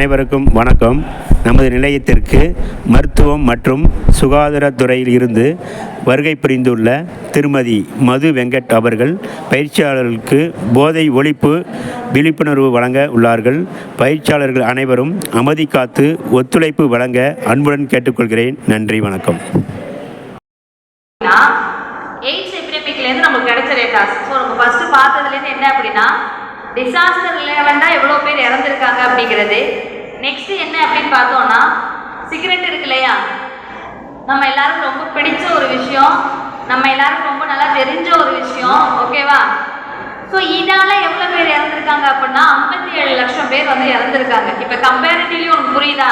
அனைவருக்கும் வணக்கம். நமது நிலையத்திற்கு மருத்துவம் மற்றும் சுகாதாரத்துறையில் இருந்து வருகை புரிந்துள்ள திருமதி மது வெங்கட் அவர்கள் பயிற்சியாளர்களுக்கு போதை ஒழிப்பு விழிப்புணர்வு வழங்க உள்ளார்கள். பயிற்சியாளர்கள் அனைவரும் அமைதி காத்து ஒத்துழைப்பு வழங்க அன்புடன் கேட்டுக்கொள்கிறேன். நன்றி வணக்கம். எய்ட்ஸ் எபிடமிக்லேருந்து நமக்கு கிடைச்ச டேட்டாஸ் ஸோ நம்ம ஃபஸ்ட்டு பார்த்ததுலேருந்து என்ன அப்படின்னா டிசாஸ்டர் ரிலேவெண்டாக எவ்வளோ பேர் இறந்துருக்காங்க அப்படிங்கிறது. நெக்ஸ்ட் என்ன அப்படின்னு பார்த்தோம்னா சிகரெட் இருக்கு இல்லையா? நம்ம எல்லாருக்கும் ரொம்ப பிடிச்ச ஒரு விஷயம் நம்ம எல்லாருக்கும் ரொம்ப நல்லா தெரிஞ்ச ஒரு விஷயம் ஓகேவா ஸோ இதால எவ்வளோ பேர் இறந்துருக்காங்க அப்படின்னா ஐம்பத்தி ஏழு லட்சம் பேர் வந்து இறந்துருக்காங்க. இப்போ கம்பேரிட்டிவ்லி உனக்கு புரியுதா?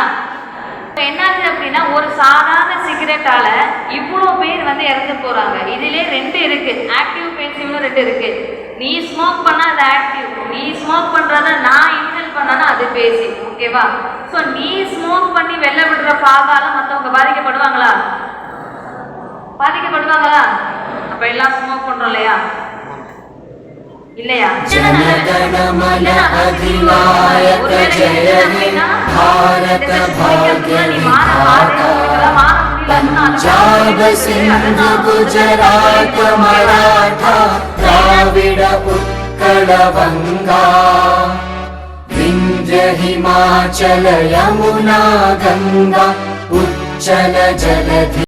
இப்போ என்னாச்சு அப்படின்னா ஒரு சாதாரண சிகரெட்டால இவ்வளோ பேர் வந்து இறந்து போறாங்க. இதுலேயே ரெண்டு இருக்கு. ஆக்டிவ் பேசிவ்னு ரெண்டு இருக்கு. நீ ஸ்மோக் பண்ணா அது ஆக்டிவ் நீ ஸ்மோக் பண்றத நான் இன்ஹெல் பண்ணனா அது பேசிவ் ஓகேவா? ஸோ நீ ஸ்மோக் பண்ணி வெளில விடுற ஃபாகால மற்றவங்க பாதிக்கப்படுவாங்களா? பாதிக்கப்படுவாங்களா? அப்ப எல்லாம் ஸ்மோக் பண்றோம் இல்லையா? இல்லையா? பஞ்சாப் சிந்து विन्ध्य हिमाचल यमुना गङ्गा उच्चल जलधि